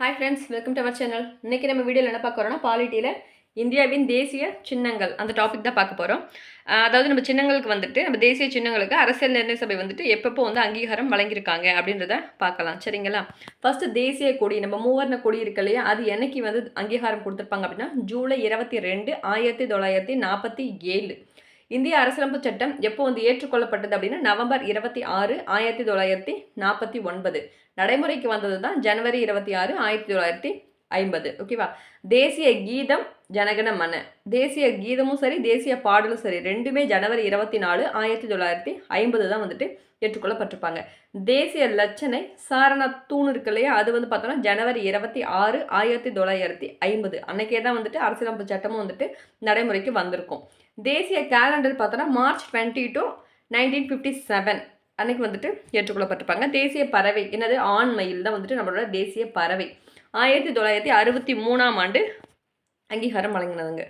Hi friends welcome to our channel இன்றைக்கி நம்ம வீடியோவில் என்ன பார்க்குறோன்னா பாலிட்டியில் இந்தியாவின் தேசிய சின்னங்கள் அந்த டாபிக் தான் பார்க்க போகிறோம் அதாவது நம்ம சின்னங்களுக்கு வந்துட்டு நம்ம தேசிய சின்னங்களுக்கு அரசியல் நிர்ணய சபை வந்துட்டு எப்பப்போ வந்து அங்கீகாரம் வழங்கியிருக்காங்க அப்படின்றத பார்க்கலாம். சரிங்களா? ஃபஸ்ட்டு தேசிய கொடி நம்ம மூவர்ண கொடி இருக்கு இல்லையா? அது என்னைக்கு வந்து அங்கீகாரம் கொடுத்துருப்பாங்க அப்படின்னா ஜூலை இருபத்தி ரெண்டு ஆயிரத்தி தொள்ளாயிரத்தி நாற்பத்தி ஏழு. இந்திய அரசியலமைப்பு சட்டம் எப்போ வந்து ஏற்றுக்கொள்ளப்பட்டது அப்படின்னா நவம்பர் இருபத்தி ஆறு ஆயிரத்தி தொள்ளாயிரத்தி நாற்பத்தி ஒன்பது. நடைமுறைக்கு வந்தது தான் ஜனவரி இருபத்தி ஆறு ஆயிரத்தி தொள்ளாயிரத்தி ஐம்பது. ஓகேவா தேசிய கீதம் ஜனகன மன. தேசிய கீதமும் சரி தேசிய பாடலும் சரி ரெண்டுமே ஜனவரி இருபத்தி நாலு ஆயிரத்தி தொள்ளாயிரத்தி ஐம்பது தான் வந்துட்டு ஏற்றுக்கொள்ளப்பட்டிருப்பாங்க. தேசிய லட்சணை சாரண தூண் இருக்கு இல்லையா? அது வந்து பார்த்தோன்னா ஜனவரி இருபத்தி ஆறு ஆயிரத்தி தொள்ளாயிரத்தி ஐம்பது. அன்னைக்கே தான் வந்துட்டு அரசியலமைப்பு சட்டமும் வந்துட்டு நடைமுறைக்கு வந்திருக்கும். தேசிய கேலண்டர் பார்த்தோன்னா March twenty two nineteen fifty seven. அன்னைக்கு வந்துட்டு ஏற்றுக்கொள்ளப்பட்டிருப்பாங்க. தேசிய பறவை என்னது? ஆண் மயில் தான் வந்துட்டு நம்மளோட தேசிய பறவை. ஆயிரத்தி தொள்ளாயிரத்தி அறுபத்தி மூணாம் ஆண்டு அங்கீகாரம் வழங்கினதுங்க.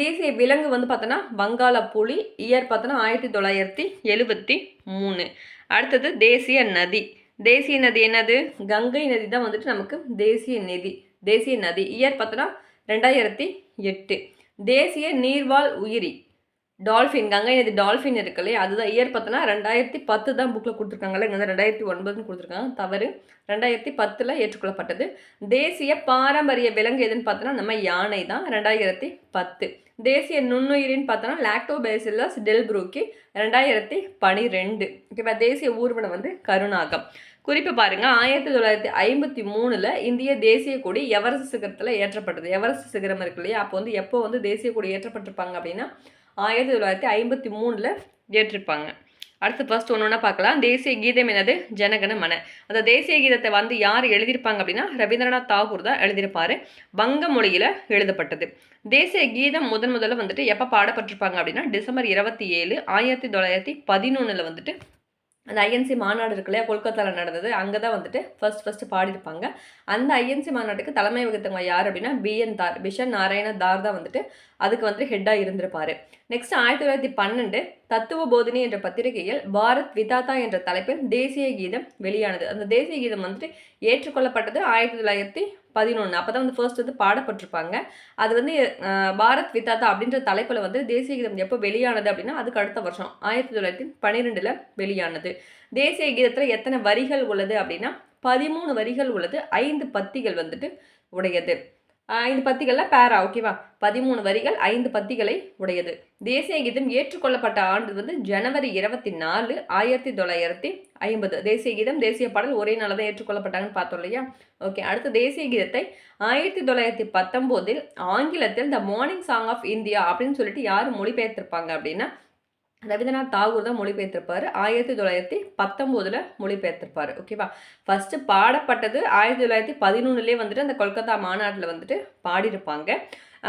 தேசிய விலங்கு வந்து பார்த்தோன்னா வங்காள புலி இயர் பார்த்தோன்னா ஆயிரத்தி தொள்ளாயிரத்தி எழுபத்தி மூணு. அடுத்தது தேசிய நதி. தேசிய நதி என்னது? கங்கை நதி தான் வந்துட்டு நமக்கு தேசிய நதி. தேசிய நதி. இயர் பார்த்தோன்னா ரெண்டாயிரத்தி எட்டு. தேசிய நீர்வாழ் உயிரி. டால்ஃபின் கங்கை நதி டால்ஃபின் இருக்கு இல்லையா அதுதான் இயர் பார்த்தோன்னா ரெண்டாயிரத்தி பத்து தான் புக்கில் கொடுத்துருக்காங்கல்ல? இங்கே வந்து ரெண்டாயிரத்தி ஒன்பதுன்னு கொடுத்துருக்காங்க. தவறு. ரெண்டாயிரத்தி பத்தில் ஏற்றுக்கொள்ளப்பட்டது. தேசிய பாரம்பரிய விலங்கு எதுன்னு பார்த்தோன்னா நம்ம யானை தான். ரெண்டாயிரத்தி பத்து. தேசிய நுண்ணுயிரின்னு பார்த்தோன்னா லாக்டோபேசிலஸ் டெல்ப்ரூக்கி ரெண்டாயிரத்தி பனிரெண்டு. ஓகேவா தேசிய ஊர்வனம் வந்து கருணாகம் குறிப்பு பாருங்கள் ஆயிரத்தி தொள்ளாயிரத்தி ஐம்பத்தி மூணில் இந்திய தேசிய கொடி எவரெஸ்ட் சிகரத்தில் ஏற்றப்பட்டது. எவரெஸ்ட் சிகரம் இருக்கு இல்லையா? அப்போ வந்து எப்போ வந்து தேசிய கொடி ஏற்றப்பட்டிருப்பாங்க அப்படின்னா ஆயிரத்தி தொள்ளாயிரத்தி ஐம்பத்தி மூணில் ஏற்றிருப்பாங்க. அடுத்து ஃபர்ஸ்ட் ஒன்று ஒன்றா பார்க்கலாம். தேசிய கீதம் என்னது? ஜனகன மன. அந்த தேசிய கீதத்தை வந்து யார் எழுதியிருப்பாங்க அப்படின்னா ரவீந்திரநாத் தாகூர் தான் எழுதியிருப்பார். வங்க மொழியில் எழுதப்பட்டது. தேசிய கீதம் முதன் முதல்ல வந்துட்டு எப்போ பாடப்பட்டிருப்பாங்க அப்படின்னா டிசம்பர் இருபத்தி ஏழு ஆயிரத்தி தொள்ளாயிரத்தி பதினொன்றில் வந்துட்டு அந்த ஐஎன்சி மாநாடு இருக்கு இல்லையா கொல்கத்தாவில் நடந்தது அங்கே தான் வந்துட்டு ஃபர்ஸ்ட் ஃபஸ்ட்டு பாடியிருப்பாங்க. அந்த ஐஎன்சி மாநாட்டுக்கு தலைமை வகுத்தவங்க யார் அப்படின்னா பிஎன் தார் பிஷன் நாராயண தார் தான் வந்துட்டு அதுக்கு வந்துட்டு ஹெட்டாக இருந்திருப்பார். நெக்ஸ்ட் ஆயிரத்தி தொள்ளாயிரத்தி பன்னெண்டு தத்துவ போதினி என்ற பத்திரிகையில் பாரத் விதாதா என்ற தலைப்பில் தேசிய கீதம் வெளியானது. அந்த தேசிய கீதம் வந்துட்டு ஏற்றுக்கொள்ளப்பட்டது ஆயிரத்தி தொள்ளாயிரத்தி பதினொன்று அப்போ தான் வந்து ஃபர்ஸ்ட் வந்து பாடப்பட்டிருப்பாங்க. அது வந்து பாரத் விதாத்தா அப்படின்ற தலைப்பில் வந்து தேசிய கீதம் எப்போ வெளியானது அப்படின்னா அதுக்கு அடுத்த வருஷம். ஆயிரத்தி தொள்ளாயிரத்தி பன்னிரெண்டில் வெளியானது. தேசிய கீதத்தில் எத்தனை வரிகள் உள்ளது அப்படின்னா பதிமூணு வரிகள் உள்ளது ஐந்து பத்திகள் வந்துட்டு உடையது. ஐந்து பத்திகளில் பேரா ஓகேவா பதிமூணு வரிகள் ஐந்து பத்திகளை உடையது. தேசிய கீதம் ஏற்றுக்கொள்ளப்பட்ட ஆண்டு வந்து ஜனவரி இருபத்தி நாலு ஆயிரத்தி தொள்ளாயிரத்தி ஐம்பது. தேசிய கீதம் தேசிய பாடல் ஒரே நாளில் தான் ஏற்றுக்கொள்ளப்பட்டாங்கன்னு பார்த்தோம் இல்லையா? ஓகே அடுத்த தேசிய கீதத்தை ஆயிரத்தி தொள்ளாயிரத்தி பத்தொம்போதில் ஆங்கிலத்தில் the morning song of India அப்படின்னு சொல்லிட்டு யார் மொழிபெயர்த்திருப்பாங்க அப்படின்னா ரவீந்திரநாத் தாகூர் தான் மொழிபெயர்த்திருப்பார். ஆயிரத்தி தொள்ளாயிரத்தி பத்தொம்போதில் மொழிபெயர்த்திருப்பார். ஓகேவா ஃபஸ்ட்டு பாடப்பட்டது ஆயிரத்தி தொள்ளாயிரத்தி பதினொன்றுலேயே வந்துட்டு அந்த கொல்கத்தா மாநாட்டில் வந்துட்டு பாடியிருப்பாங்க.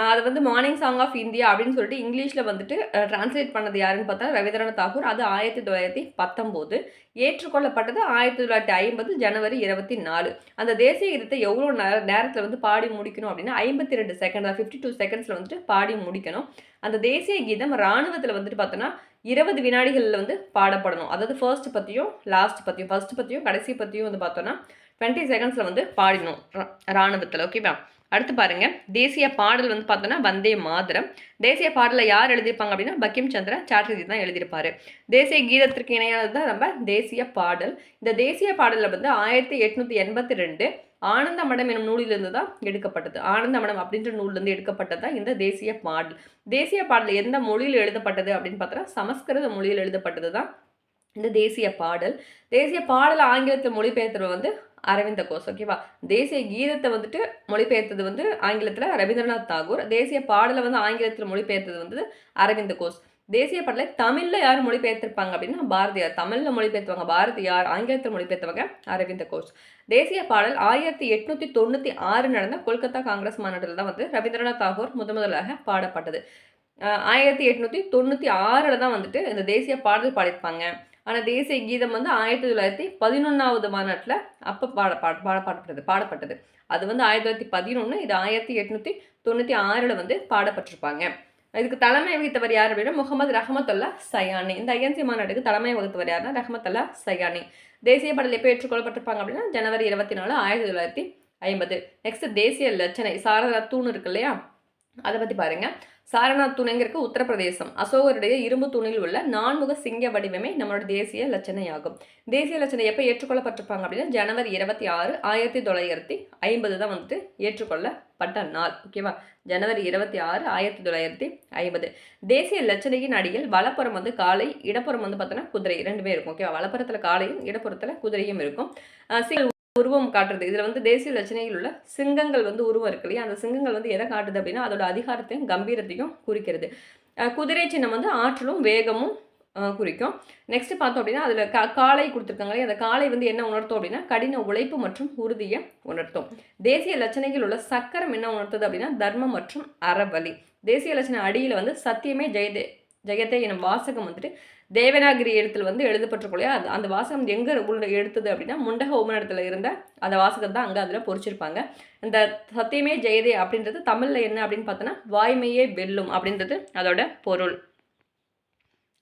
அது வந்து மார்னிங் சாங் ஆஃப் இந்தியா அப்படின்னு சொல்லிட்டு இங்கிலீஷில் வந்துட்டு டிரான்ஸ்லேட் பண்ணது யாருன்னு பார்த்தா ரவீந்திரநாத் தாகூர். அது ஆயிரத்தி தொள்ளாயிரத்தி பத்தொம்போது. ஏற்றுக்கொள்ளப்பட்டது ஆயிரத்தி தொள்ளாயிரத்தி ஐம்பது ஜனவரி இருபத்தி நாலு. அந்த தேசிய கீதத்தை எவ்வளோ நேர நேரத்தில் வந்து பாடி முடிக்கணும் அப்படின்னா ஐம்பத்தி ரெண்டு செகண்ட் ஃபிஃப்டி டூ செகண்ட்ஸில் வந்துட்டு பாடி முடிக்கணும். அந்த தேசிய கீதம் இராணுவத்தில் வந்துட்டு பார்த்தோன்னா இருபது வினாடிகளில் வந்து பாடப்படணும். அதாவது ஃபர்ஸ்ட் பற்றியும் லாஸ்ட் பற்றியும் ஃபர்ஸ்ட் பற்றியும் கடைசி பற்றியும் வந்து பார்த்தோன்னா டுவெண்ட்டி செகண்ட்ஸில் வந்து பாடினோம் இராணுவத்தில் ஓகேவா அடுத்து பாருங்க. தேசிய பாடல் வந்து பார்த்தோன்னா வந்தே மாதரம். தேசிய பாடலை யார் எழுதியிருப்பாங்க அப்படின்னா பக்கிம் சந்திரா சாட்டர்ஜி தான் எழுதியிருப்பாரு. தேசிய கீதத்திற்கு இணையானது தான் நம்ம தேசிய பாடல். இந்த தேசிய பாடலில் வந்து ஆயிரத்தி எட்நூற்றி எண்பத்தி ரெண்டு ஆனந்த மடம் எனும் நூலிலிருந்து தான் எடுக்கப்பட்டது. ஆனந்த மடம் அப்படின்ற நூலிலிருந்து எடுக்கப்பட்டது தான் இந்த தேசிய பாடல். தேசிய பாடல் எந்த மொழியில் எழுதப்பட்டது அப்படின்னு பார்த்தோன்னா சமஸ்கிருத மொழியில் எழுதப்பட்டது தான் இந்த தேசிய பாடல். தேசிய பாடல் ஆங்கிலத்தில் மொழிபெயர்த்தவர் வந்து அரவிந்த கோஷ் ஓகேவா தேசிய கீதத்தை வந்துட்டு மொழிபெயர்த்தது வந்து ஆங்கிலத்தில் ரவீந்திரநாத் தாகூர். தேசிய பாடலை வந்து ஆங்கிலத்தில் மொழிபெயர்த்தது வந்து அரவிந்த கோஷ். தேசிய பாடலை தமிழில் யார் மொழிபெயர்த்திருப்பாங்க அப்படின்னா பாரதியார். தமிழில் மொழிபெயர்த்துவாங்க பாரதியார் ஆங்கிலத்தில் மொழிபெயர்த்தவங்க அரவிந்த கோஷ். தேசிய பாடல் ஆயிரத்தி எட்நூற்றி தொண்ணூற்றி ஆறு நடந்த கொல்கத்தா காங்கிரஸ் மாநாட்டில் தான் வந்து ரவீந்திரநாத் தாகூர் முத முதலாக பாடப்பட்டது. ஆயிரத்தி எட்நூற்றி தொண்ணூற்றி ஆறில் தான் வந்துட்டு இந்த தேசிய பாடல் பாடியிருப்பாங்க. ஆனால் தேசிய கீதம் வந்து ஆயிரத்தி தொள்ளாயிரத்தி பதினொன்றாவது மாநாட்டில் அப்போ பாட பாட பாடப்பட்டது பாடப்பட்டது. அது வந்து ஆயிரத்தி தொள்ளாயிரத்தி பதினொன்று இது ஆயிரத்தி எட்நூற்றி தொண்ணூற்றி ஆறில் வந்து பாடப்பட்டிருப்பாங்க. இதுக்கு தலைமை வகித்தவர் யார் அப்படின்னா முகமது ரஹமத்துல்லா சயானி. இந்த ஐஎன்சி மாநாட்டுக்கு தலைமை வகுத்தவர் யாருன்னா ரஹமத்துல்லா சயானி. தேசிய பாடல் எப்போ ஏற்றுக்கொள்ளப்பட்டிருப்பாங்க அப்படின்னா ஜனவரி இருபத்தி நாலு ஆயிரத்தி தொள்ளாயிரத்தி ஐம்பது. நெக்ஸ்ட் தேசிய லட்சணை சாரதா தூண் இருக்கு இல்லையா? அதை பற்றி பாருங்க. சாரநாத் துணைங்கிறக்கு உத்தரப்பிரதேசம். அசோகருடைய இரும்பு துணியில் உள்ள நான்முக சிங்க வடிவமே நம்மளோட தேசிய லட்சணை ஆகும் தேசிய லட்சணை எப்போ ஏற்றுக்கொள்ளப்பட்டிருப்பாங்க அப்படின்னா ஜனவரி இருபத்தி ஆறு ஆயிரத்தி தொள்ளாயிரத்தி ஐம்பது தான் வந்துட்டு ஏற்றுக்கொள்ளப்பட்ட நாள். ஓகேவா ஜனவரி இருபத்தி ஆறு ஆயிரத்தி தொள்ளாயிரத்தி ஐம்பது. தேசிய லட்சணையின் அடியில் வலப்புறம் வந்து காலை இடப்புறம் வந்து பார்த்தோன்னா குதிரை ரெண்டுமே இருக்கும். ஓகேவா வலப்புறத்தில் காலையும் இடப்புறத்தில் குதிரையும் இருக்கும். சிங்க உருவம் காட்டுறது. இதில் வந்து தேசிய லட்சணையில் உள்ள சிங்கங்கள் வந்து உருவம் இருக்கு இல்லையா? அந்த சிங்கங்கள் வந்து எதை காட்டுது அப்படின்னா அதோட அதிகாரத்தையும் கம்பீரத்தையும் குறிக்கிறது. குதிரை சின்னம் வந்து ஆற்றலும் வேகமும் குறிக்கும். நெக்ஸ்ட் பார்த்தோம் அப்படின்னா அதில் கா காளை கொடுத்துருக்காங்க இல்லையா? அந்த காளை வந்து என்ன உணர்த்தும் அப்படின்னா கடின உழைப்பு மற்றும் உறுதியை உணர்த்தும். தேசிய லட்சணைகள் உள்ள சக்கரம் என்ன உணர்த்துது அப்படின்னா தர்மம் மற்றும் அறவழி. தேசிய லட்சணை அடியில் வந்து சத்தியமே ஜெயதே ஜெயத்தை எனும் வாசகம் வந்துட்டு தேவனாகிரி எழுத்தில் வந்து எழுதப்பட்டிருக்கோம் அது அந்த வாசகம் எங்கே உள்ள எடுத்தது அப்படின்னா முண்டக உமனத்தில் இருந்த அந்த வாசகம் தான் அங்கே அதில் பொறிச்சிருப்பாங்க. இந்த சத்தியமே ஜெயதே அப்படின்றது தமிழில் என்ன அப்படின்னு பார்த்தோன்னா வாய்மையே வெல்லும் அப்படின்றது அதோட பொருள்.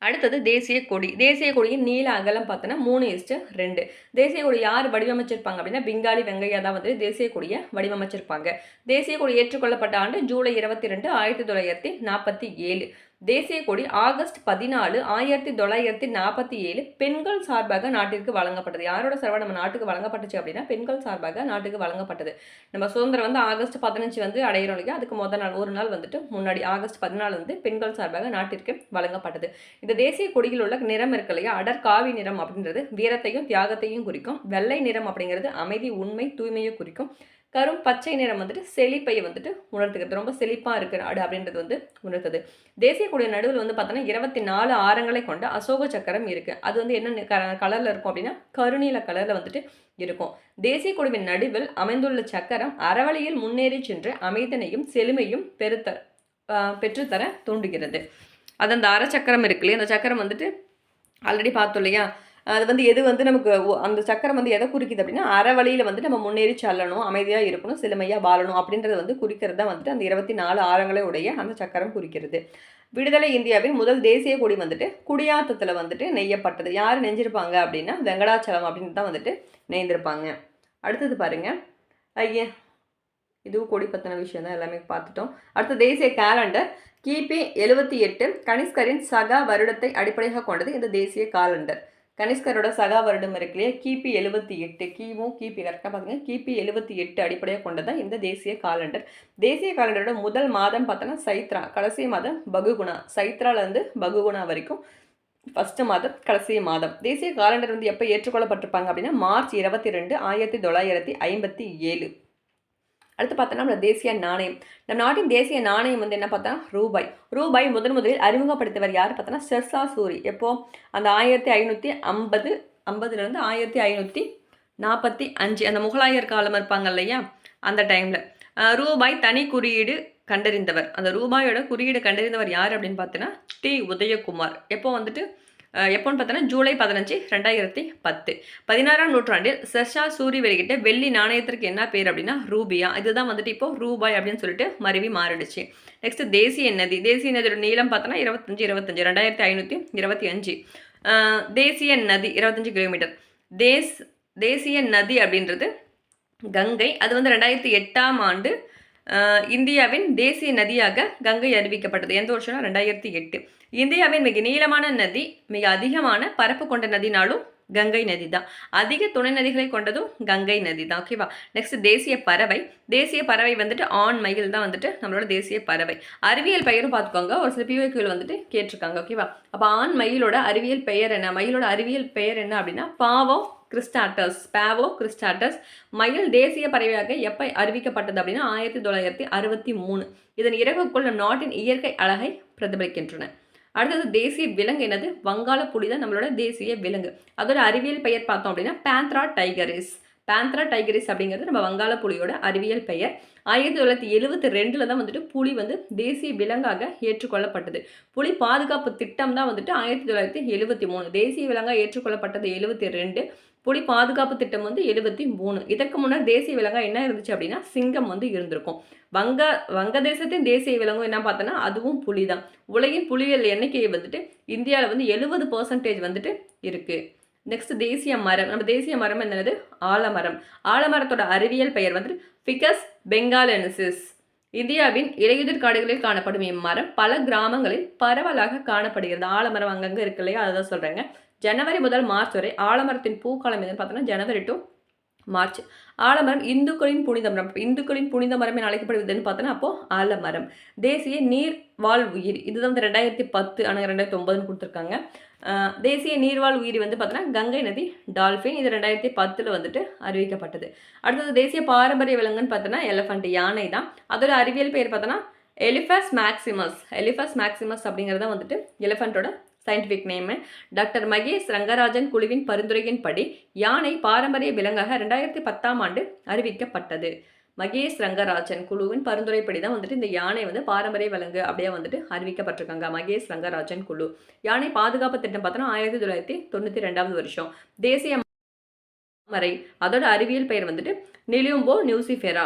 அடுத்தது தேசிய கொடி. தேசிய கொடியின் நீல அகலம் பார்த்தோன்னா மூணு இஸ்ட்டு ரெண்டு. தேசிய கொடி யார் வடிவமைச்சிருப்பாங்க அப்படின்னா பெங்காலி வெங்கையா தான் வந்து தேசிய கொடியை வடிவமைச்சிருப்பாங்க. தேசிய கொடி ஏற்றுக்கொள்ளப்பட்ட ஆண்டு ஜூலை இருபத்தி ரெண்டு ஆயிரத்தி தொள்ளாயிரத்தி நாற்பத்தி ஏழு. தேசிய கொடி ஆகஸ்ட் பதினாலு ஆயிரத்தி தொள்ளாயிரத்தி நாற்பத்தி ஏழு பெண்கள் சார்பாக நாட்டிற்கு வழங்கப்பட்டது. யாரோட சார்பாக நம்ம நாட்டுக்கு வழங்கப்பட்டுச்சு அப்படின்னா பெண்கள் சார்பாக நாட்டுக்கு வழங்கப்பட்டது. நம்ம சுதந்திரம் வந்து ஆகஸ்ட் பதினஞ்சு வந்து அடையிறோம் இல்லையா? அதுக்கு முதல் நாள் ஒரு நாள் வந்துட்டு முன்னாடி ஆகஸ்ட் பதினாலு வந்து பெண்கள் சார்பாக நாட்டிற்கு வழங்கப்பட்டது. இந்த தேசிய கொடியில் உள்ள நிறம் இருக்கு இல்லையா? அடர் காவி நிறம் அப்படின்றது வீரத்தையும் தியாகத்தையும் குறிக்கும் வெள்ளை நிறம் அப்படிங்கிறது அமைதி உண்மை தூய்மையை குறிக்கும். கரும் பச்சை நிறம் வந்துட்டு செழிப்பை வந்துட்டு உணர்த்துகிறது. ரொம்ப செழிப்பாக இருக்கு நாடு அப்படின்றது வந்து உணர்த்துது. தேசிய கொடிய நடுவில் வந்து பார்த்தோன்னா இருபத்தி நாலு ஆரங்களை கொண்ட அசோக சக்கரம் இருக்குது அது வந்து என்ன கலரில் இருக்கும் அப்படின்னா கருநீல கலரில் வந்துட்டு இருக்கும். தேசிய குழுவின் நடுவில் அமைந்துள்ள சக்கரம் அறவழியில் முன்னேறி சென்று அமைதனையும் செழுமையும் பெருத்த பெற்றுத்தர தூண்டுகிறது. அது அந்த அறச்சக்கரம் இருக்கு இல்லையா? அந்த சக்கரம் வந்துட்டு ஆல்ரெடி பார்த்தோம் இல்லையா? அது வந்து எது வந்து நமக்கு ஒ- அந்த சக்கரம் வந்து எதை குறிக்குது அப்படின்னா அறவழியில் வந்து நம்ம முன்னேறி செல்லணும் அமைதியாக இருக்கணும் சிலுமையாக வாழணும் அப்படின்றத வந்து குறிக்கிறது தான் வந்துட்டு அந்த இருபத்தி நாலு ஆரங்களை உடைய அந்த சக்கரம் குறிக்கிறது. விடுதலை இந்தியாவின் முதல் தேசிய கொடி வந்துட்டு குடியாத்தத்தில் வந்துட்டு நெய்யப்பட்டது. யார் நெஞ்சிருப்பாங்க அப்படின்னா வெங்கடாச்சலம் அப்படின்னு தான் வந்துட்டு நெய்ந்திருப்பாங்க. அடுத்தது பாருங்க. ஐயா இதுவும் கொடி பற்றின விஷயம் தான் எல்லாமே பார்த்துட்டோம். அடுத்த தேசிய கேலண்டர் கிபி எழுபத்தி எட்டு கனிஷ்கரின் சகா வருடத்தை அடிப்படையாக கொண்டது இந்த தேசிய காலண்டர் கனிஷ்கரோட சகா வருடம் இருக்கு. இல்லையா கிபி எழுபத்தி எட்டு கிமு கிபி கரெக்டாக பார்த்தீங்கன்னா கிபி எழுபத்தி எட்டு அடிப்படையாக கொண்டதான் இந்த தேசிய காலண்டர். தேசிய காலண்டரோட முதல் மாதம் பார்த்தோன்னா சைத்ரா கடைசி மாதம் பகுகுணா. சைத்ராலேருந்து பகுகுணா வரைக்கும் ஃபஸ்ட்டு மாதம் கடைசி மாதம். தேசிய காலண்டர் வந்து எப்போ ஏற்றுக்கொள்ளப்பட்டிருப்பாங்க அப்படின்னா மார்ச் இருபத்தி ரெண்டு ஆயிரத்தி தொள்ளாயிரத்தி ஐம்பத்தி ஏழு. அடுத்து பார்த்தோன்னா நம்ம தேசிய நாணயம். நம்ம நாட்டின் தேசிய நாணயம் வந்து என்ன பார்த்தா? ரூபாய். ரூபாய் முதன் முதலில் அறிமுகப்படுத்தியவர் யார் பார்த்தோன்னா ஷெர்ஷா சூரி. எப்போ? அந்த ஆயிரத்தி ஐநூற்றி ஐம்பது ஐம்பதுலேருந்து ஆயிரத்தி ஐநூற்றி நாற்பத்தி அஞ்சு. அந்த முகலாயர் காலம் இருப்பாங்க இல்லையா? அந்த டைமில் ரூபாய் தனி குறியீடு கண்டறிந்தவர். அந்த ரூபாயோட குறியீடு கண்டறிந்தவர் யார் அப்படின்னு பார்த்தோன்னா டி. உதயகுமார். எப்போ வந்துட்டு? எப்போன்னு பார்த்தோன்னா ஜூலை பதினஞ்சு ரெண்டாயிரத்தி பத்து. பதினாறாம் நூற்றாண்டில் சர்ஷா சூரி வெளியிட்ட வெள்ளி நாணயத்திற்கு என்ன பேர் அப்படின்னா ரூபியா. இதுதான் வந்துட்டு இப்போ ரூபாய் அப்படின்னு சொல்லிட்டு மருவி மாறிடுச்சு. நெக்ஸ்ட் தேசிய நதி. தேசிய நதியோட நீளம் பார்த்தோன்னா இருபத்தஞ்சு இருபத்தஞ்சு. ரெண்டாயிரத்தி ஐநூற்றி இருபத்தி அஞ்சு. தேசிய நதி இருபத்தஞ்சு கிலோமீட்டர். தேஸ் தேசிய நதி அப்படின்றது கங்கை. அது வந்து ரெண்டாயிரத்தி எட்டாம் ஆண்டு இந்தியாவின் தேசிய நதியாக கங்கை அறிவிக்கப்பட்டது. எந்த வருஷம்னா ரெண்டாயிரத்தி எட்டு. இந்தியாவின் மிக நீளமான நதி மிக அதிகமான பரப்பு கொண்ட நதினாலும் கங்கை நதி தான் அதிக துணை நதிகளை கொண்டதும் கங்கை நதி தான் ஓகேவா நெக்ஸ்ட் தேசிய பறவை. தேசிய பறவை வந்துட்டு ஆண் மயில் தான் வந்துட்டு நம்மளோட தேசிய பறவை. அறிவியல் பெயரும் பார்த்துக்கோங்க. ஒரு சில பிவைக்குகள் வந்துட்டு கேட்டிருக்காங்க ஓகேவா அப்போ ஆண் மயிலோட அறிவியல் பெயர் என்ன? மயிலோட அறிவியல் பெயர் என்ன அப்படின்னா பாவோ கிறிஸ்டாட்டஸ். பாவோ கிறிஸ்டாட்டஸ். மயில் தேசிய பறவையாக எப்போ அறிவிக்கப்பட்டது அப்படின்னா ஆயிரத்தி தொள்ளாயிரத்தி அறுபத்தி மூணு. இதன் இறகுக்குள் நாட்டின் இயற்கை அழகை பிரதிபலிக்கின்றன. அடுத்தது தேசிய விலங்கு என்னது? வங்காள புலி தான் நம்மளோட தேசிய விலங்கு. அதோட அறிவியல் பெயர் பார்த்தோம் அப்படின்னா பேந்த்ரா டைகரிஸ் பேந்த்ரா டைகரிஸ் அப்படிங்கிறது நம்ம வங்காள புலியோட அறிவியல் பெயர். ஆயிரத்தி தொள்ளாயிரத்தி எழுபத்தி ரெண்டில் தான் வந்துட்டு புலி வந்து தேசிய விலங்காக ஏற்றுக்கொள்ளப்பட்டது. புலி பாதுகாப்பு திட்டம் தான் வந்துட்டு ஆயிரத்தி தொள்ளாயிரத்தி எழுபத்தி மூணு. தேசிய விலங்காக ஏற்றுக்கொள்ளப்பட்டது எழுபத்தி ரெண்டு. புலி பாதுகாப்பு திட்டம் வந்து எழுபத்தி மூணு. இதற்கு முன்னர் தேசிய விலங்காக என்ன இருந்துச்சு அப்படின்னா சிங்கம் வந்து இருந்திருக்கும். வங்க வங்கதேசத்தின் தேசிய விலங்கும் என்ன பார்த்தோன்னா அதுவும் புலி தான் உலகின் புலிகள் எண்ணிக்கையை வந்துட்டு இந்தியாவில் வந்து எழுபது பர்சன்டேஜ் வந்துட்டு இருக்குது நெக்ஸ்ட் தேசிய மரம். நம்ம தேசிய மரம் என்னது? ஆலமரம். ஆலமரத்தோட அறிவியல் பெயர் வந்துட்டு ஃபிகஸ் பெங்காலெனசிஸ் இந்தியாவின் இலையுதிர் காடுகளில் காணப்படும் இம்மரம் பல கிராமங்களில் பரவலாக காணப்படுகிறது. ஆலமரம் அங்கங்கே இருக்கு இல்லையா? அதை தான் சொல்கிறேங்க ஜனவரி முதல் மார்ச் வரை ஆலமரத்தின் பூக்காலம் எதுன்னு பார்த்தோன்னா ஜனவரி டு மார்ச். ஆலமரம் இந்துக்களின் புனித மரம். இந்துக்களின் புனித மரம் என அழைக்கப்படுவதுன்னு பார்த்தோன்னா அப்போது ஆலமரம். தேசிய நீர் வாழ் உயிர். இதுதான் வந்து ரெண்டாயிரத்தி பத்து ஆனால் ரெண்டாயிரத்தி ஒன்பதுன்னு கொடுத்துருக்காங்க. தேசிய நீர்வாழ் உயிரி வந்து பார்த்தோன்னா கங்கை நதி டால்ஃபின் இது ரெண்டாயிரத்தி பத்தில் வந்துட்டு அறிவிக்கப்பட்டது. அடுத்தது தேசிய பாரம்பரிய விலங்குன்னு பார்த்தோன்னா எலஃபண்ட் யானை தான். அதோட அறிவியல் பெயர் பார்த்தோன்னா எலிஃபஸ் மேக்சிமஸ் எலிஃபஸ் மேக்சிமஸ் அப்படிங்கிறது தான் வந்துட்டு எலிஃபண்ட்டோட scientific name doctor Mahesh Rangarajan குழுவின் பரிந்துரையின்படி யானை பாரம்பரிய விலங்காக ரெண்டாயிரத்தி பத்தாம் ஆண்டு அறிவிக்கப்பட்டது. மகேஷ் ரங்கராஜன் குழுவின் பரிந்துரைப்படி தான் வந்துட்டு இந்த யானை வந்து பாரம்பரிய விலங்கு அப்படியே வந்துட்டு அறிவிக்கப்பட்டிருக்காங்க. மகேஷ் ரங்கராஜன் குழு. யானை பாதுகாப்பு திட்டம் பார்த்தோன்னா ஆயிரத்தி தொள்ளாயிரத்தி தொண்ணூற்றி ரெண்டாவது வருஷம். தேசிய தாமரை அதோட அறிவியல் பெயர் வந்துட்டு நிலியும்போ நியூசிஃபெரா.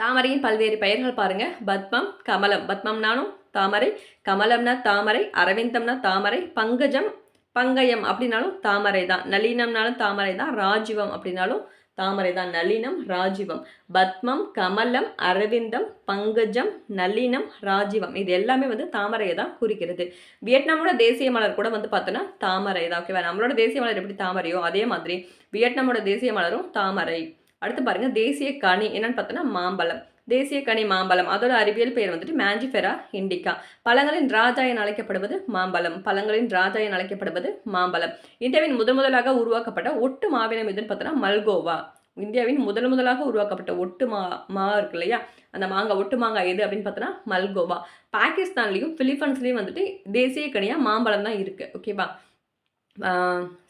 தாமரையின் பல்வேறு பெயர்கள் பாருங்க. பத்மம் கமலம். பத்மம்னாலும் தாமரை கமலம்னா தாமரை அரவிந்தம்னா தாமரை பங்கஜம் பங்கயம் அப்படின்னாலும் தாமரை தான். நளினம்னாலும் தாமரை தான். ராஜீவம் அப்படின்னாலும் தாமரை தான். நளினம் ராஜீவம். பத்மம் கமலம் அரவிந்தம் பங்கஜம் நளினம் ராஜீவம். இது எல்லாமே வந்து தாமரையை தான் குறிக்கிறது. வியட்நாமோட தேசிய மலர் கூட வந்து பார்த்தோன்னா தாமரை தான். ஓகேவா? நம்மளோட தேசிய மலர் எப்படி தாமரையோ அதே மாதிரி வியட்நாமோட தேசிய மலரும் தாமரை. அடுத்து பாருங்க தேசிய கனி. என்னன்னு பார்த்தோன்னா மாம்பழம். தேசிய கனி மாம்பழம். அதோட அறிவியல் பெயர் வந்துட்டு மேஞ்சிஃபெரா இண்டிகா பழங்களின் ராஜா என அழைக்கப்படுவது மாம்பழம். பழங்களின் ராஜா என அழைக்கப்படுவது மாம்பழம். இந்தியாவின் முதன் முதலாக உருவாக்கப்பட்ட ஒட்டு மாவினம் எதுன்னு பார்த்தோன்னா மல்கோவா. இந்தியாவின் முதல் முதலாக உருவாக்கப்பட்ட ஒட்டு மா மா இருக்கு இல்லையா? அந்த மாங்காய் ஒட்டு மாங்காய் எது அப்படின்னு பார்த்தோன்னா மல்கோவா. பாகிஸ்தான்லேயும் பிலிப்பைன்ஸ்லேயும் வந்துட்டு தேசிய கனியாக மாம்பழம் தான் இருக்குது ஓகேவா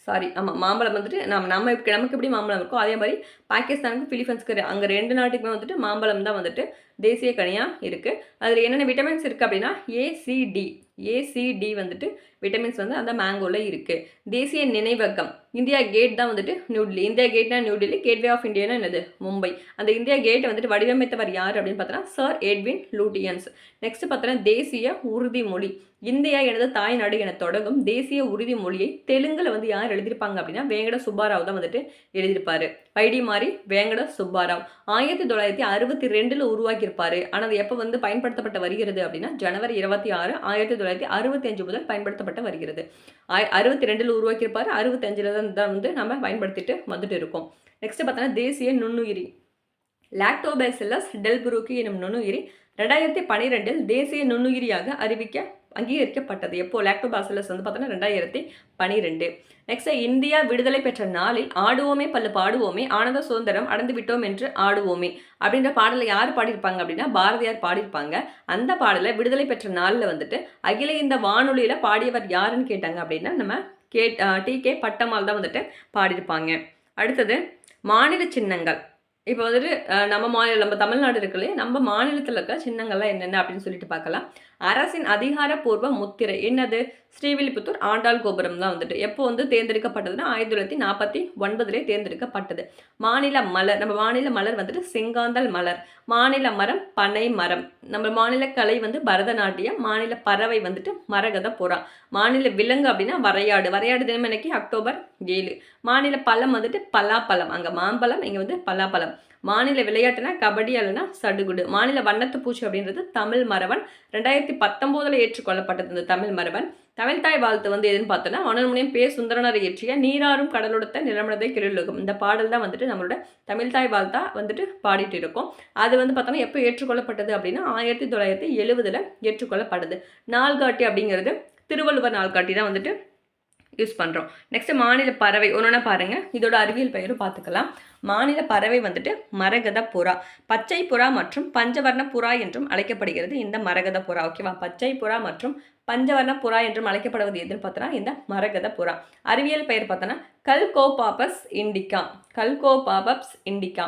சாரி ஆமாம் மாம்பழம் வந்துட்டு நம்ம நம்ம நமக்கு எப்படி மாம்பழம் இருக்கோ அதே மாதிரி பாகிஸ்தானுக்கு பிலிப்பைன்ஸ்க்கு அங்கே ரெண்டு நாட்டுக்குமே வந்துட்டு மாம்பழம் தான் வந்துட்டு தேசிய கனியாக இருக்குது அதில் என்னென்ன விட்டமின்ஸ் இருக்குது அப்படின்னா ஏசிடி ஏசிடி வந்துட்டு விட்டமின்ஸ் வந்து அந்த மேங்கோவில் இருக்குது தேசிய நினைவகம். இந்தியா கேட் தான் வந்துட்டு நியூடெல்லி இந்தியா கேட்னா நியூடெல்லி கேட்வே ஆஃப் இந்தியானா என்னது? மும்பை. அந்த இந்தியா கேட்டை வந்துட்டு வடிவமைத்தவர் யார் அப்படின்னு பார்த்தோன்னா சர் எட்வின் லூட்டியன்ஸ் நெக்ஸ்ட் பார்த்தோன்னா தேசிய உறுதிமொழி இந்தியா எனது தாய்நாடு என தொடங்கும் தேசிய உறுதிமொழியை தெலுங்கில் வந்து யார் எழுதியிருப்பாங்க அப்படின்னா வேங்கட சுப்பாராவ் தான் வந்துட்டு எழுதியிருப்பாரு. பைடி மாறி வேங்கட சுப்பாராவ். ஆயிரத்தி தொள்ளாயிரத்தி அறுபத்தி ரெண்டில் உருவாக்கி உருவாக்கியிருப்பாரு ஆனால் அது எப்போ வந்து பயன்படுத்தப்பட்டு வருகிறது அப்படின்னா ஜனவரி இருபத்தி ஆறு ஆயிரத்தி தொள்ளாயிரத்தி அறுபத்தி அஞ்சு முதல் பயன்படுத்தப்பட்டு வருகிறது. ஆய் அறுபத்தி ரெண்டில் உருவாக்கியிருப்பாரு. அறுபத்தஞ்சில் தான் தான் வந்து நம்ம பயன்படுத்திட்டு வந்துட்டு இருக்கோம். நெக்ஸ்ட் பார்த்தோன்னா தேசிய நுண்ணுயிரி. லாக்டோபேசில்லஸ் டெல்புரூக்கி எனும் நுண்ணுயிரி ரெண்டாயிரத்தி பன்னிரெண்டில் தேசிய நுண்ணுயிரியாக அறிவிக்க அங்கீகரிக்கப்பட்டது. எப்போ? லாக்டோபாசிலஸ் வந்து பார்த்தோன்னா ரெண்டாயிரத்தி பனிரெண்டு நெக்ஸ்ட் இந்தியா விடுதலை பெற்ற நாளில் ஆடுவோமே பல்லு பாடுவோமே ஆனந்த சுதந்திரம் அடைந்து விட்டோம் என்று ஆடுவோமே அப்படின்ற பாடலை யார் பாடியிருப்பாங்க அப்படின்னா பாரதியார் பாடியிருப்பாங்க. அந்த பாடலை விடுதலை பெற்ற நாளில் வந்துட்டு அகில இந்த வானொலியில் பாடியவர் யாருன்னு கேட்டாங்க அப்படின்னா நம்ம கே டி கே பட்டம்மாள் தான் வந்துட்டு பாடியிருப்பாங்க. அடுத்தது மாநில சின்னங்கள். இப்போ வந்துட்டு நம்ம மாநிலம் நம்ம தமிழ்நாடு இருக்கு நம்ம மாநிலத்தில் இருக்க சின்னங்கள்லாம் என்னென்ன அப்படின்னு சொல்லிட்டு பார்க்கலாம். அரசின் அதிகாரப்பூர்வ முத்திரை என்னது? ஸ்ரீவில்லிபுத்தூர் ஆண்டாள் கோபுரம் தான் வந்துட்டு. எப்போ வந்து தேர்ந்தெடுக்கப்பட்டதுன்னா ஆயிரத்தி தொள்ளாயிரத்தி நாற்பத்தி ஒன்பதுலேயே தேர்ந்தெடுக்கப்பட்டது. மாநில மலர் நம்ம மாநில மலர் வந்துட்டு செங்காந்தல் மலர். மாநில மரம் பனை மரம். நம்ம மாநில கலை வந்து பரதநாட்டியம் மாநில பறவை வந்துட்டு மரகத புறா. மாநில விலங்கு அப்படின்னா வரையாடு. வரையாடு தினம் இன்னைக்கு அக்டோபர் ஏழு. மாநில பழம் வந்துட்டு பலாப்பழம். அங்கே மாம்பழம் இங்கே வந்து பலாப்பழம். மாநில விளையாட்டுனா கபடி அல்லனா சடுகுடு. மாநில வண்ணத்து பூச்சி அப்படின்றது தமிழ் மரபன். ரெண்டாயிரத்தி பத்தொம்போதில் ஏற்றுக்கொள்ளப்பட்டது இந்த தமிழ் மரபன். தமிழ்தாய் வாழ்த்து வந்து எதுன்னு பார்த்தோன்னா மனோன்மணியம் பே சுந்தரனர் இயற்றிய நீராறும் கடலொடுத்த நிலமனதை கிருளுகம் இந்த பாடல் தான் வந்துட்டு நம்மளோட தமிழ்தாய் வாழ்த்தா வந்துட்டு பாடிட்டு இருக்கோம். அது வந்து பார்த்தோன்னா எப்போ ஏற்றுக்கொள்ளப்பட்டது அப்படின்னா ஆயிரத்தி தொள்ளாயிரத்தி எழுவதில் ஏற்றுக்கொள்ளப்பட்டது. நாள்காட்டி அப்படிங்கிறது திருவள்ளுவர் நாள்காட்டி தான் வந்துட்டு யூஸ் பண்ணுறோம் நெக்ஸ்ட் மாநில பறவை ஒன்றுனா பாருங்கள் இதோட அறிவியல் பெயரும் பார்த்துக்கலாம். மாநில பறவை வந்துட்டு மரகத புறா. பச்சை புறா மற்றும் பஞ்சவர்ண புறா என்றும் அழைக்கப்படுகிறது. இந்த மரகத புறா ஓகேவா பச்சை புறா மற்றும் பஞ்சவர்ண புறா என்றும் அழைக்கப்படுவது எதிர் பார்த்தோன்னா இந்த மரகத புறா. அறிவியல் பெயர் பார்த்தோன்னா கல்கோபாபஸ் இண்டிகா கல்கோபாபப்ஸ் இண்டிகா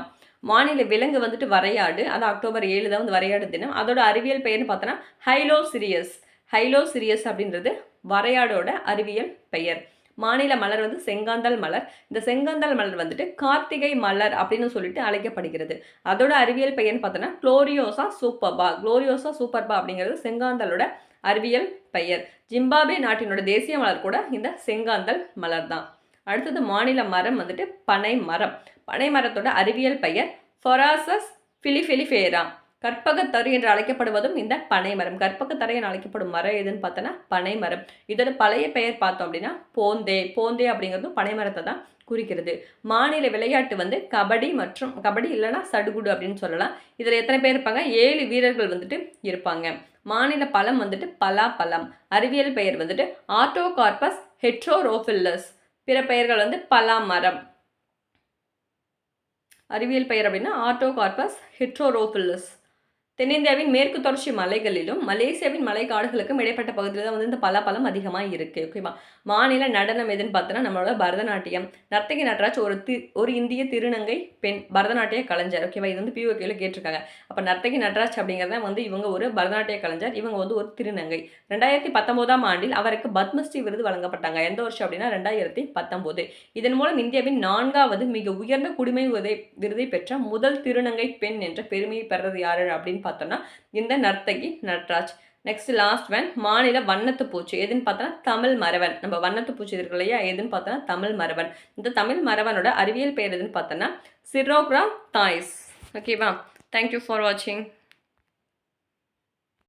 மாநில விலங்கு வந்துட்டு வரையாடு. அது அக்டோபர் ஏழு தான் வந்து வரையாடு தினம். அதோட அறிவியல் பெயர்னு பார்த்தோன்னா ஹைலோசிரியஸ் ஹைலோசிரியஸ் அப்படின்றது வரையாடோட அறிவியல் பெயர். மாநில மலர் வந்து செங்காந்தல் மலர். இந்த செங்காந்தல் மலர் வந்துட்டு கார்த்திகை மலர் அப்படின்னு சொல்லிட்டு அழைக்கப்படுகிறது. அதோட அறிவியல் பெயர்னு பார்த்தோன்னா குளோரியோசா சூப்பர்பா. குளோரியோசா சூப்பர்பா அப்படிங்கிறது செங்காந்தலோட அறிவியல் பெயர். ஜிம்பாபே நாட்டினோட தேசிய மலர் கூட இந்த செங்காந்தல் மலர் தான். அடுத்தது மாநில மரம் வந்துட்டு பனை மரம் பனை மரத்தோட அறிவியல் பெயர் ஃபொராசஸ் ஃபிலிஃபிலிஃபேரா கற்பகத்தரு என்று அழைக்கப்படுவதும் இந்த பனை மரம் கற்பகத்தரை என அழைக்கப்படும் மரம் எதுன்னு பார்த்தோன்னா பனை மரம் இதோட பழைய பெயர் பார்த்தோம் அப்படின்னா போந்தே. போந்தே அப்படிங்கிறதும் பனை மரத்தை தான் குறிக்கிறது. மாநில விளையாட்டு வந்து கபடி மற்றும் கபடி இல்லைன்னா சடுகுடு அப்படின்னு சொல்லலாம். இதில் எத்தனை பேர் இருப்பாங்க? ஏழு வீரர்கள் வந்துட்டு இருப்பாங்க. மாநில பழம் வந்துட்டு பலாப்பழம் அறிவியல் பெயர் வந்துட்டு ஆட்டோகார்பஸ் ஹெட்ரோரோஃபில்லஸ். பிற பெயர்கள் வந்து பலா மரம் அறிவியல் பெயர் அப்படின்னா ஆட்டோகார்பஸ் ஹெட்ரோரோஃபில்லஸ். தென்னிந்தியாவின் மேற்கு தொடர்ச்சி மலைகளிலும் மலேசியாவின் மலைக்காடுகளுக்கும் இடைப்பட்ட பகுதியில் தான் வந்து இந்த பலாப்பழம் அதிகமாக இருக்குது ஓகேவா மாநில நடனம் எதுன்னு பார்த்தோன்னா நம்மளோட பரதநாட்டியம். நர்த்தகி நடராஜ் ஒரு தி ஒரு இந்திய திருநங்கை பெண் பரதநாட்டிய கலைஞர் ஓகேவா இது வந்து பிஓகேல கேட்டிருக்காங்க. அப்போ நர்த்தகி நடராஜ் அப்படிங்கிறத வந்து இவங்க ஒரு பரதநாட்டிய கலைஞர் இவங்க வந்து ஒரு திருநங்கை. ரெண்டாயிரத்தி பத்தொம்போதாம் ஆண்டில் அவருக்கு பத்மஸ்ரீ விருது வழங்கப்பட்டாங்க. எந்த வருஷம் அப்படின்னா ரெண்டாயிரத்தி பத்தொம்போது இதன் மூலம் இந்தியாவின் நான்காவது மிக உயர்ந்த குடிமை உதை விருதை பெற்ற முதல் திருநங்கை பெண் என்ற பெருமையை பெறது யாரு அப்படின்னு பார்த்தோன்னா இந்த Narthaki Natraj. Next last one மாநில வண்ணத்து பூச்சி. எதுன்னு பார்த்தோன்னா தமிழ் மரவன். நம்ம வண்ணத்து பூச்சி இருக்கு இல்லையா? எதுன்னு பார்த்தோன்னா தமிழ் மரவன். இந்த தமிழ் மரவனோட அறிவியல் பெயர் எதுன்னு பார்த்தோன்னா சிரோக்ரா தாய்ஸ். ஓகேவா தேங்க்யூ ஃபார் வாட்சிங்